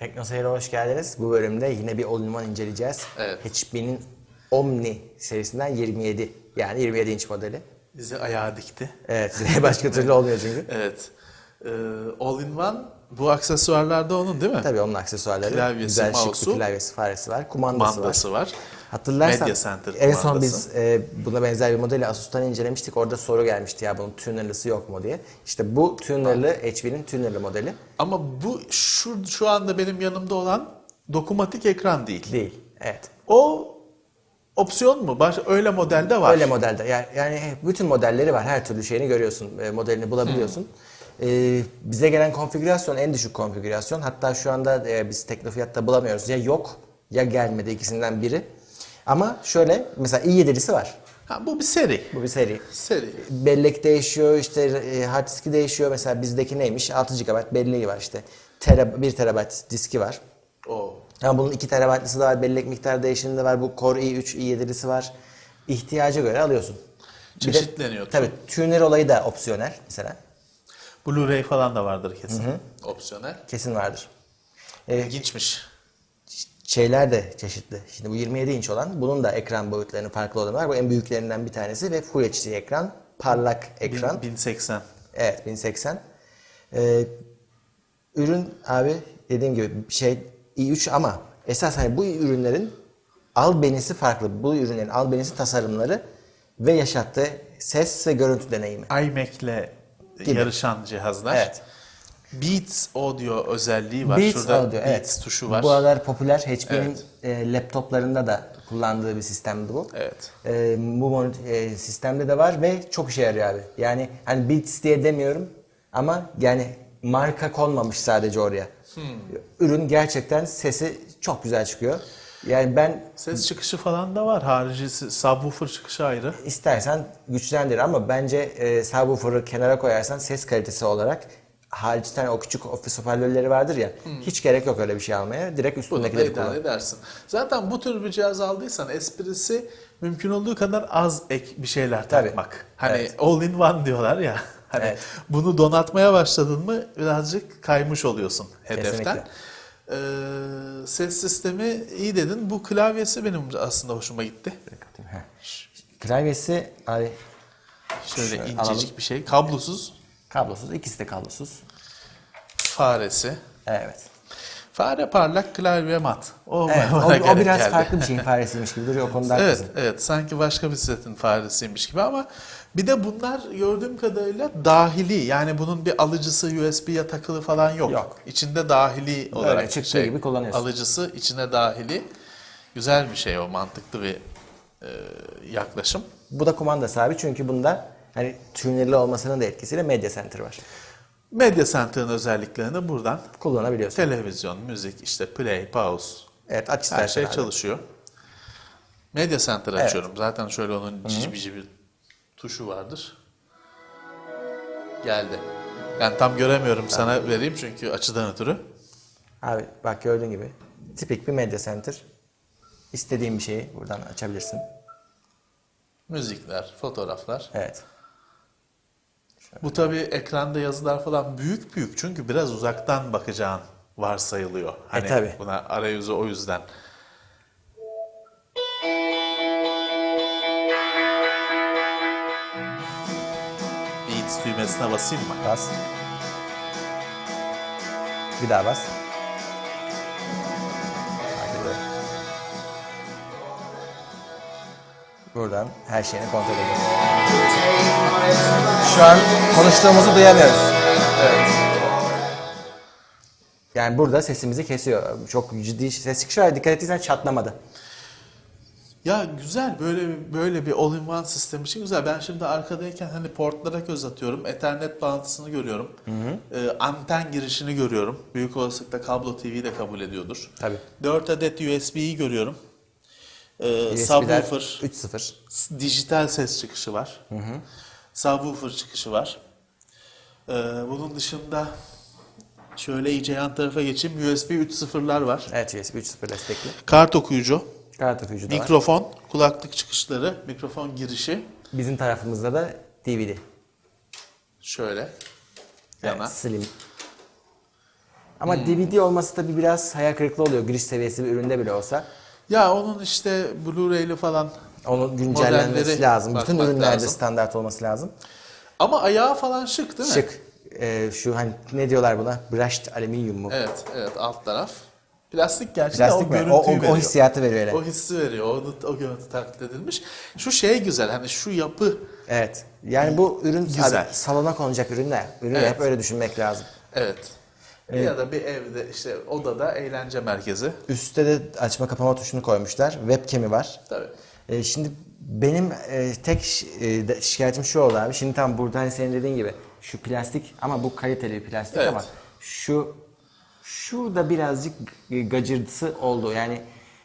Teknoseyir'e hoş geldiniz. Bu bölümde yine bir all-in-one inceleyeceğiz. Evet. HP'nin Omni serisinden 27. Yani 27 inç modeli. Bizi ayağa dikti. Evet, başka türlü olmuyor çünkü. Evet. Ee, All-in-One bu aksesuarlarda onun değil mi? Tabii onun aksesuarları. Klavyesi, Güzel şık bir mouse'u, klavyesi, faresi var. Kumandası, Kumandası var. var. Hatırlarsan Media Center en son kumandası. biz e, buna benzer bir modeli Asus'tan incelemiştik. Orada soru gelmişti ya bunun tunerlısı yok mu diye. İşte bu tunerlı HP'nin tunerlı modeli Ama bu şu şu anda benim yanımda olan dokunmatik ekran değil. değil. Evet. O opsiyon mu? Baş, öyle modelde var. Öyle modelde. Yani, yani bütün modelleri var. Her türlü şeyini görüyorsun. e, Modelini bulabiliyorsun. Ee, bize gelen konfigürasyon en düşük konfigürasyon. Hatta şu anda e, biz Teknofiyatta bulamıyoruz. Ya yok ya gelmedi ikisinden biri. Ama şöyle mesela i7'lisi var. Ha, bu bir seri. Bu bir seri. Seri. Bellek değişiyor, işte e, hard diski değişiyor. Mesela bizdeki neymiş? 6 GB belleği var işte. Tera, 1 TB diski var. O. Ama bunun 2 TB'lısı da var, bellek miktarı değişimi de var. Bu Core i3, i7'lisi var. İhtiyaca göre alıyorsun. Bir de- Çeşitleniyor. Tabii tuner olayı da opsiyonel mesela. Blu-ray falan da vardır kesin. Opsiyonel. Kesin vardır. Ee, İlginçmiş. şeyler de çeşitli. Şimdi bu 27 inç olan bunun da ekran boyutlarının farklı olanı var. Bu en büyüklerinden bir tanesi ve Full HD ekran, parlak ekran. Bin- 1080. Evet 1080. Ee, ürün abi dediğim gibi şey i3 ama esas hani bu ürünlerin albenisi farklı. Bu ürünlerin albenisi tasarımları ve yaşattığı ses ve görüntü deneyimi. iMac'le Gibi. yarışan cihazlar. Evet. Beats Audio özelliği var. Beats Şurada Audio, Beats evet. tuşu var. Bu aralar popüler HP'nin Evet. e, laptoplarında da kullandığı bir sistemdi bu. Evet. E, bu e, sistemde de var ve çok işe yarıyor abi. Yani hani Beats diye demiyorum ama yani marka konmamış sadece oraya. Hmm. Ürün gerçekten sesi çok güzel çıkıyor. Yani ben Ses çıkışı falan da var. Haricisi subwoofer çıkışı ayrı. istersen güçlendir ama bence e, subwoofer'ı kenara koyarsan ses kalitesi olarak haricten o küçük ofis hoparlörleri vardır ya hiç gerek yok öyle bir şey almaya. Direkt Hmm. Üstündekileri kullan. edersin. Zaten bu tür bir cihaz aldıysan esprisi mümkün olduğu kadar az ek bir şeyler Tabii. takmak. Hani Evet. all in one diyorlar ya. Hani Evet. bunu donatmaya başladın mı birazcık kaymış oluyorsun hedeften. Kesinlikle. Ee, ses sistemi iyi dedin. Bu klavyesi benim aslında hoşuma gitti. Klavyesi abi Şöyle Şöyle incecik alalım. bir şey. Kablosuz. kablosuz. ikisi de kablosuz. Faresi. Evet. Fare parlak, klavye mat. O, Evet, o, o biraz geldi. farklı bir şeyin faresiymiş gibi duruyor. O konuda Evet, evet. Sanki başka bir setin faresiymiş gibi ama bir de bunlar gördüğüm kadarıyla dahili. Yani bunun bir alıcısı USB'ye takılı falan yok. Yok. İçinde dahili olarak şey, çıktığı gibi kullanıyorsun. Alıcısı içine dahili. Güzel bir şey o, mantıklı bir e, yaklaşım. Bu da kumandası abi çünkü bunda hani tunerli olmasının da etkisiyle Media Center var. Media Center'ın özelliklerini buradan Kullanabiliyorsun. televizyon, müzik, işte play, pause Evet aç her şey abi. çalışıyor. Media Center Evet. açıyorum. Zaten şöyle onun cici bici bir tuşu vardır. Geldi. Ben tam göremiyorum sana vereyim çünkü açıdan ötürü. Abi bak gördüğün gibi tipik bir Media Center. İstediğin bir şeyi buradan açabilirsin. Müzikler, fotoğraflar. Evet. Bu tabii ekranda yazılar falan büyük büyük çünkü biraz uzaktan bakacağın varsayılıyor. Hani tabii. buna arayüzü o yüzden. Beats düğmesine basayım mı? Bas. Bir daha bas. Buradan her şeyini kontrol ediyoruz. Şu an konuştuğumuzu duyamıyoruz. Yani burada sesimizi kesiyor. Çok ciddi ses çıkışı var. Dikkat ettiysen çatlamadı. Ya güzel böyle böyle bir all-in-one sistem için güzel. Ben şimdi arkadayken hani portlara göz atıyorum. Ethernet bağlantısını görüyorum. Ee, anten girişini görüyorum. Büyük olasılıkla kablo TV de kabul ediyordur. Tabii. 4 adet USB'yi görüyorum. USB'ler subwoofer, 3.0. dijital ses çıkışı var. Subwoofer çıkışı var. Ee, bunun dışında şöyle iyice yan tarafa geçeyim. USB 3.0'lar var. Evet USB 3.0 destekli. Kart okuyucu, Kart okuyucu da var. mikrofon, kulaklık çıkışları, mikrofon girişi. Bizim tarafımızda da DVD. Şöyle yana. Evet, slim. Ama DVD olması tabii biraz hayal kırıklığı oluyor giriş seviyesi bir üründe bile olsa. Ya onun işte Blu-ray'li falan Onun güncellenmesi lazım. Bütün ürünlerde lazım. standart olması lazım. ama ayağı falan şık değil mi? Şık. Ee, şu hani ne diyorlar buna? Brushed alüminyum mu? Evet, evet alt taraf. Plastik gerçi Plastik de o mi? O, görüntüyü o, veriyor. o hissiyatı veriyor öyle. O hissi veriyor. O, o görüntü taklit edilmiş. Şu şey güzel hani şu yapı Evet. Yani bu ürün Güzel. abi, salona konacak ürün ne? Ürünü Evet. hep öyle düşünmek lazım. evet. Ya da bir evde işte odada eğlence merkezi. Üstte de açma kapama tuşunu koymuşlar. Webcam'i var. Tabii. Ee, şimdi benim e, tek e, şikayetim şu oldu abi. Şimdi tam burada hani senin dediğin gibi şu plastik ama bu kaliteli bir plastik Evet. ama şu şurada birazcık gacırtısı oldu. Yani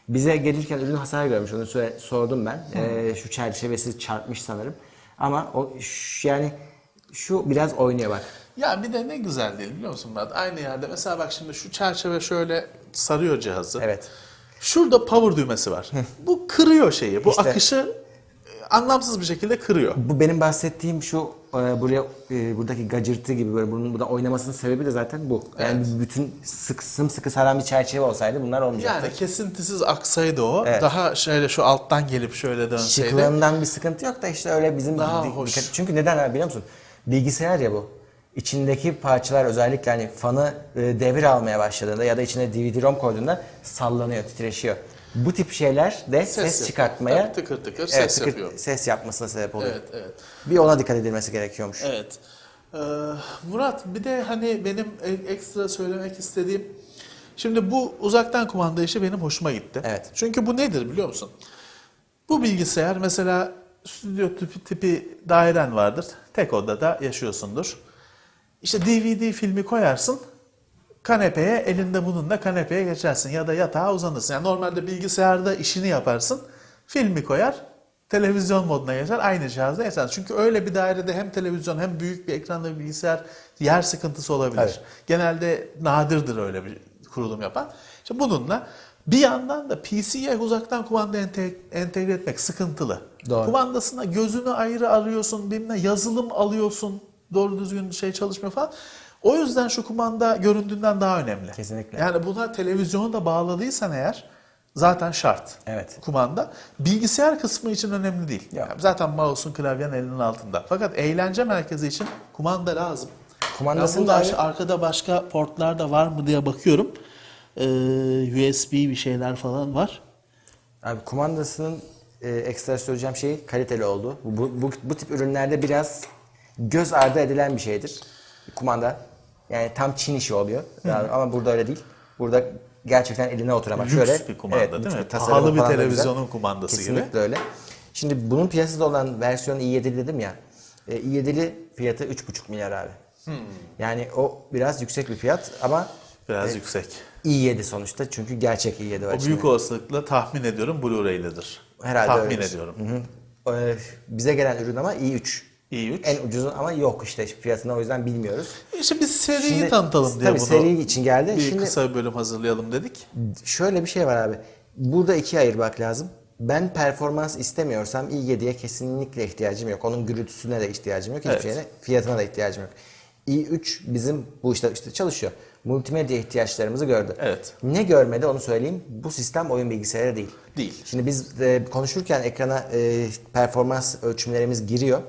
bize gelirken ürün hasar görmüş. Onu sordum ben. Ee, şu çerçevesi çarpmış sanırım. Ama o yani şu biraz oynuyor bak. Ya bir de ne güzel değil biliyor musun Murat? Aynı yerde mesela bak şimdi şu çerçeve şöyle sarıyor cihazı. Evet. Şurada power düğmesi var. Bu kırıyor şeyi. Bu İşte- akışı e, anlamsız bir şekilde kırıyor. Bu benim bahsettiğim şu e, buraya e, buradaki gacırtı gibi böyle bunun burada oynamasının sebebi de zaten bu. Yani bütün sık sımsıkı saran bir çerçeve olsaydı bunlar olmayacaktı. Yani kesintisiz aksaydı o. Evet. Daha şöyle şu alttan gelip şöyle dönseydi. Şıklığından bir sıkıntı yok da işte öyle bizim Daha hoş. çünkü neden abi biliyor musun? Bilgisayar ya bu. İçindeki parçalar özellikle hani fanı e, devir almaya başladığında ya da içine DVD-ROM koyduğunda sallanıyor, titreşiyor. Bu tip şeyler de ses, yapıyor. çıkartmaya Tabii tıkır tıkır evet, ses tıkır- yapıyor. ses yapmasına sebep oluyor. Evet, evet. Bir ona dikkat edilmesi gerekiyormuş. Evet. Ee, Murat bir de hani benim e- ekstra söylemek istediğim şimdi bu uzaktan kumanda işi benim hoşuma gitti. Evet. Çünkü bu nedir biliyor musun? Bu bilgisayar mesela stüdyo tipi, tipi dairen vardır. Tek odada yaşıyorsundur. İşte DVD filmi koyarsın. Kanepeye elinde bununla kanepeye geçersin ya da yatağa uzanırsın. Yani normalde bilgisayarda işini yaparsın. Filmi koyar, televizyon moduna geçer, aynı cihazda yaşarsın. Çünkü öyle bir dairede hem televizyon hem büyük bir ekranlı bir bilgisayar yer sıkıntısı olabilir. Evet. Genelde nadirdir öyle bir kurulum yapan. İşte bununla bir yandan da PC'ye uzaktan kumanda ente- entegre etmek sıkıntılı. Doğru. Kumandasına gözünü ayrı arıyorsun, bilmem yazılım alıyorsun, doğru düzgün şey çalışmıyor falan. O yüzden şu kumanda göründüğünden daha önemli. Kesinlikle. Yani buna televizyonu da bağladıysan eğer zaten şart. Evet. Kumanda. Bilgisayar kısmı için önemli değil. Yok. Yani zaten mouse'un klavyenin elinin altında. Fakat eğlence merkezi için kumanda lazım. Kumandasını da- aş- arkada başka portlar da var mı diye bakıyorum. Ee, USB bir şeyler falan var. Abi kumandasının e, ekstra söyleyeceğim şey kaliteli oldu. Bu, bu, bu tip ürünlerde biraz göz ardı edilen bir şeydir. Kumanda. Yani tam Çin işi oluyor. Yani ama burada öyle değil. Burada gerçekten eline oturan. Lüks şöyle, bir kumanda lüks değil mi? Pahalı bir televizyonun güzel. kumandası gibi. Kesinlikle öyle. Şimdi bunun piyasada olan versiyonu i7 dedim ya. E, i7'li fiyatı 3,5 milyar abi. Yani o biraz yüksek bir fiyat ama Biraz yüksek. i7 sonuçta çünkü gerçek i7 var O içinde. büyük olasılıkla tahmin ediyorum Blu-ray'lidir. Herhalde Tahmin öyledir. ediyorum. Hı hı. Ee, bize gelen ürün ama i3. İ3. En ucuzu ama yok işte fiyatını o yüzden bilmiyoruz. İşte biz seriyi Şimdi- tanıtalım diye tabii bunu seri için geldi. bir Şimdi- kısa bir bölüm hazırlayalım dedik. Şöyle bir şey var abi. Burada ikiye ayırmak lazım. Ben performans istemiyorsam i7'ye kesinlikle ihtiyacım yok. Onun gürültüsüne de ihtiyacım yok. Hiçbir Evet. şeyine, fiyatına da ihtiyacım yok. i3 bizim bu işte işte çalışıyor. Multimedya ihtiyaçlarımızı gördü. Evet. Ne görmedi onu söyleyeyim. Bu sistem oyun bilgisayarı değil. Değil. Şimdi biz e, konuşurken ekrana e, performans ölçümlerimiz giriyor.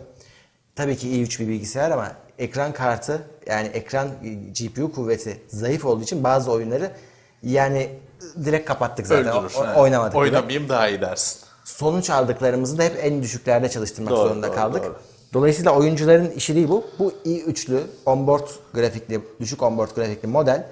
Tabii ki i3 bir bilgisayar ama ekran kartı yani ekran GPU kuvveti zayıf olduğu için bazı oyunları yani direkt kapattık zaten. Öldürür. O- he. oynamadık. bile. Oynamayayım daha iyi dersin. Sonuç aldıklarımızı da hep en düşüklerde çalıştırmak Doğru, zorunda doğru, kaldık. doğru. Dolayısıyla oyuncuların işi değil bu. Bu i3'lü onboard grafikli, düşük onboard grafikli model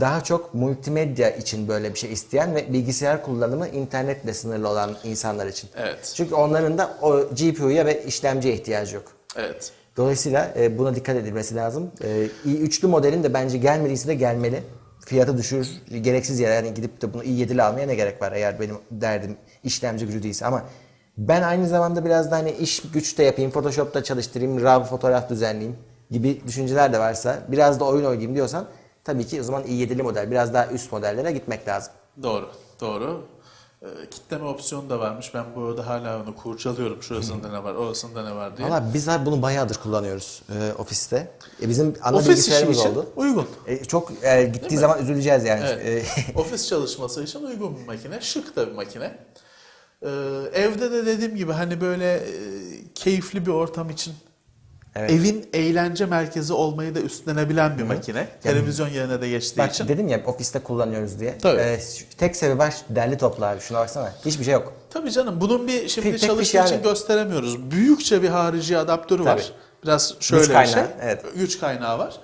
daha çok multimedya için böyle bir şey isteyen ve bilgisayar kullanımı internetle sınırlı olan insanlar için. Evet. Çünkü onların da o GPU'ya ve işlemciye ihtiyacı yok. Evet. Dolayısıyla e, buna dikkat edilmesi lazım. E, i3'lü modelin de bence gelmediyse de gelmeli. Fiyatı düşür, gereksiz yere yani gidip de bunu i7'li almaya ne gerek var eğer benim derdim işlemci gücü değilse ama ben aynı zamanda biraz da hani iş güç de yapayım, Photoshop'ta çalıştırayım, RAW fotoğraf düzenleyeyim gibi düşünceler de varsa biraz da oyun oynayayım diyorsan tabii ki o zaman i7'li model biraz daha üst modellere gitmek lazım. Doğru. Doğru. E, kitleme opsiyonu da varmış. Ben bu arada hala onu kurcalıyorum. Şurasında ne var, orasında ne var diye. Valla biz abi bunu bayağıdır kullanıyoruz e, ofiste. E, bizim ana Ofis işi bilgisayarımız için oldu. uygun. E, çok e, gittiği zaman üzüleceğiz yani. Evet. E, Ofis çalışması için uygun bir makine. Şık da bir makine. Ee, evde de dediğim gibi hani böyle e, keyifli bir ortam için Evet. evin eğlence merkezi olmayı da üstlenebilen bir makine. Televizyon yerine de geçtiği Bak için. dedim ya ofiste kullanıyoruz diye. Tabii. E, şu- tek sebebi var derli toplu abi. Şuna baksana. Hiçbir şey yok. Tabii canım bunun bir şimdi Tek- çalıştığı yani. için gösteremiyoruz. Büyükçe bir harici adaptörü var. Tabii. Biraz şöyle bir kaynağı, şey. evet. Güç kaynağı var.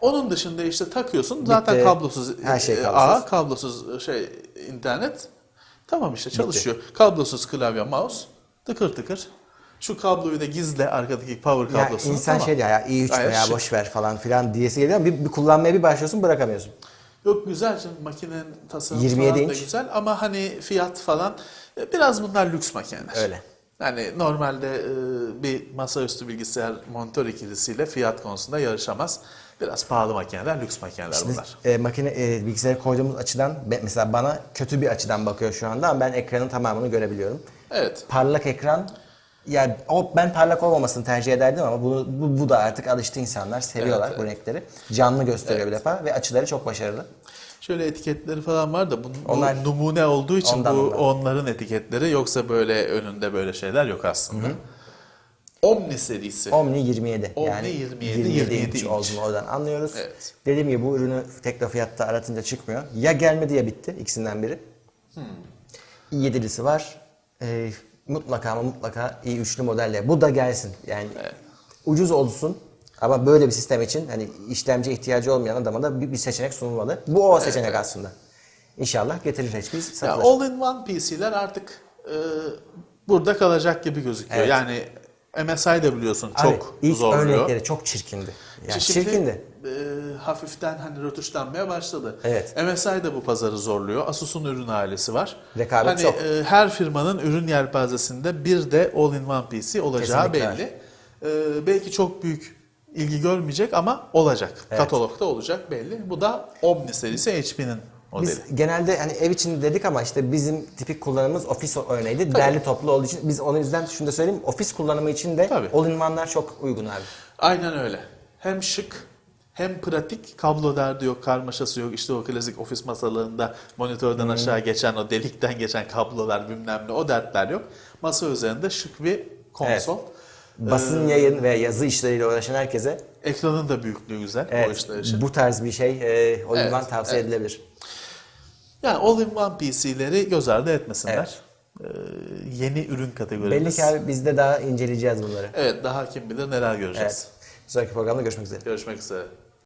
Onun dışında işte takıyorsun. Zaten Bitti. kablosuz Her şey e, kablosuz. ağ, kablosuz şey internet. Tamam işte çalışıyor. Kablosuz klavye, mouse. Tıkır tıkır. Şu kabloyu da gizle arkadaki power Ya kablosunu. insan tamam. şey diyor ya i3 Gayet veya şık. boş ver falan filan diyesi geliyor ama bir, bir kullanmaya bir başlıyorsun bırakamıyorsun. Yok güzel canım makinenin tasarımı 27 falan da inç. güzel ama hani fiyat falan e, biraz bunlar lüks makineler. Öyle. Yani normalde e, bir masaüstü bilgisayar monitör ikilisiyle fiyat konusunda yarışamaz. Biraz pahalı makineler, lüks makineler bunlar. E, makine e, bilgisayara koyduğumuz açıdan be- mesela bana kötü bir açıdan bakıyor şu anda ama ben ekranın tamamını görebiliyorum. Evet. Parlak ekran ya o ben parlak olmamasını tercih ederdim ama bunu bu, bu da artık alıştı insanlar seviyorlar Evet, bu renkleri. Canlı gösteriyor bir defa ve açıları çok başarılı. Şöyle etiketleri falan var da bunun, bu Onlar- numune olduğu için Ondan bu onlar. onların etiketleri yoksa böyle önünde böyle şeyler yok aslında. Omni serisi. Omni 27 Omni yani 27, 27 27 inç inç. olduğunu oradan anlıyoruz. Evet. Dediğim gibi bu ürünü Teknofiyatta aratınca çıkmıyor. Ya gelmedi ya bitti ikisinden biri. Hmm. i7'lisi var. Ee, mutlaka ama mutlaka i3'lü modelle. Bu da gelsin. Yani ucuz olsun ama böyle bir sistem için hani işlemci ihtiyacı olmayan adama da bir, bir seçenek sunulmalı. Bu o seçenek aslında. İnşallah getirir Ya satılır. all-in-one PC'ler artık e, burada kalacak gibi gözüküyor. Evet. Yani MSI de biliyorsun Abi, çok ilk zorluyor. örnekleri çok çirkindi. Yani Şimdi, çirkindi. E, hafiften hani rötuşlanmaya başladı. Evet. MSI de bu pazarı zorluyor. Asus'un ürün ailesi var. Rekabet hani, çok. e, her firmanın ürün yelpazesinde bir de all-in-one PC olacağı Kesinlikle. belli. E, belki çok büyük ilgi görmeyecek ama olacak. Katalogda olacak belli. Bu da Omni serisi HP'nin modeli. Biz genelde hani ev için dedik ama işte bizim tipik kullanımımız ofis örneğiydi. Derli toplu olduğu için biz onun yüzden şunu da söyleyeyim. Ofis kullanımı için de Tabii. all-in-one'lar çok uygun abi. Aynen öyle. Hem şık hem pratik. Kablo derdi yok, karmaşası yok. İşte o klasik ofis masalarında monitörden aşağı geçen o delikten geçen kablolar bilmem ne o dertler yok. Masa üzerinde şık bir konsol. Basın yayın ve yazı işleriyle uğraşan herkese Ekranın da büyüklüğü güzel o evet, işler için. bu tarz bir şey e, all-in-one Evet, tavsiye evet. edilebilir. Yani all-in-one PC'leri göz ardı etmesinler. Ee, yeni ürün kategorimiz. Belli ki abi biz de daha inceleyeceğiz bunları. Evet daha kim bilir neler göreceğiz. Evet. Bir sonraki programda görüşmek üzere. Görüşmek üzere.